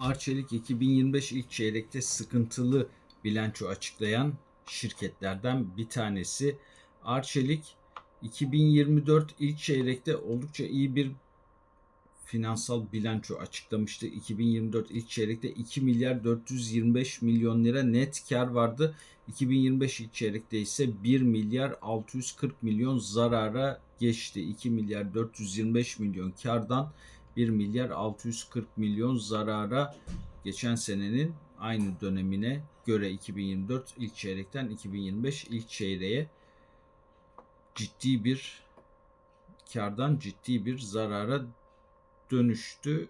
Arçelik 2025 ilk çeyrekte sıkıntılı bilanço açıklayan şirketlerden bir tanesi. Arçelik 2024 ilk çeyrekte oldukça iyi bir finansal bilanço açıklamıştı. 2024 ilk çeyrekte 2 milyar 425 milyon lira net kar vardı. 2025 ilk çeyrekte ise 1 milyar 640 milyon zarara geçti. 2 milyar 425 milyon kardan 1 milyar 640 milyon zarara geçen senenin aynı dönemine göre 2024 ilk çeyrekten 2025 ilk çeyreğe ciddi bir kardan ciddi bir zarara dönüştü.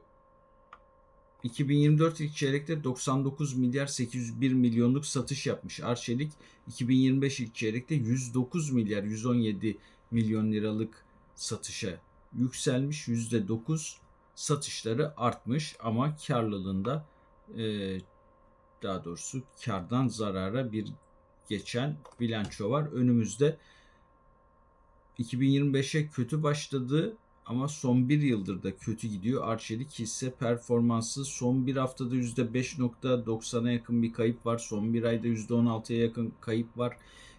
2024 ilk çeyrekte 99 milyar 801 milyonluk satış yapmış Arçelik. 2025 ilk çeyrekte 109 milyar 117 milyon liralık satışa yükselmiş. %9 satışları artmış ama karlılığında e, daha doğrusu kardan zarara bir geçen bilanço var. Önümüzde 2025'e kötü başladı ama son bir yıldır da kötü gidiyor. Arçelik hisse performansı son bir haftada %5.90'a yakın bir kayıp var. Son bir ayda %16'ya yakın kayıp var.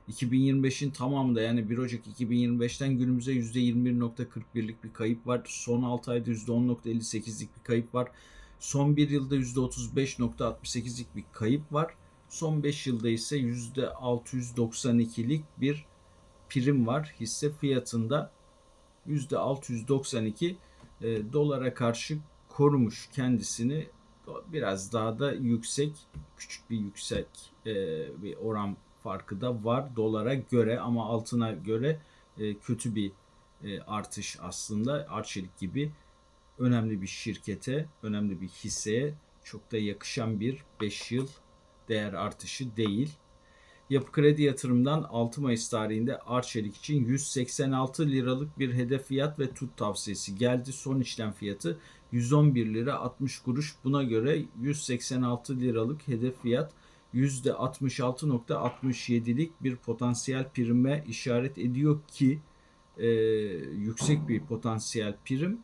2025'in tamamında yani 1 Ocak 2025'ten günümüze %21.41'lik bir kayıp var. Son 6 ayda %10.58'lik bir kayıp var. Son bir yılda %35.68'lik bir kayıp var. Son 5 yılda ise %692'lik bir prim var hisse fiyatında. %692 e, dolara karşı korumuş kendisini. Biraz daha da yüksek, küçük bir yüksek e, bir oran farkı da var dolara göre ama altına göre e, kötü bir e, artış aslında. Arçelik gibi önemli bir şirkete, önemli bir hisseye çok da yakışan bir 5 yıl değer artışı değil. Yapı Kredi Yatırım'dan 6 Mayıs tarihinde Arçelik için 186 liralık bir hedef fiyat ve tut tavsiyesi geldi. Son işlem fiyatı 111 lira 60 kuruş. Buna göre 186 liralık hedef fiyat %66.67'lik bir potansiyel prime işaret ediyor ki e, yüksek bir potansiyel prim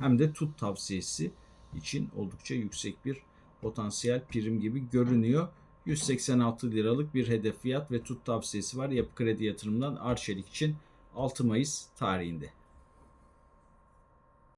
hem de tut tavsiyesi için oldukça yüksek bir potansiyel prim gibi görünüyor. 186 liralık bir hedef fiyat ve tut tavsiyesi var Yapı Kredi Yatırım'dan Arçelik için 6 Mayıs tarihinde.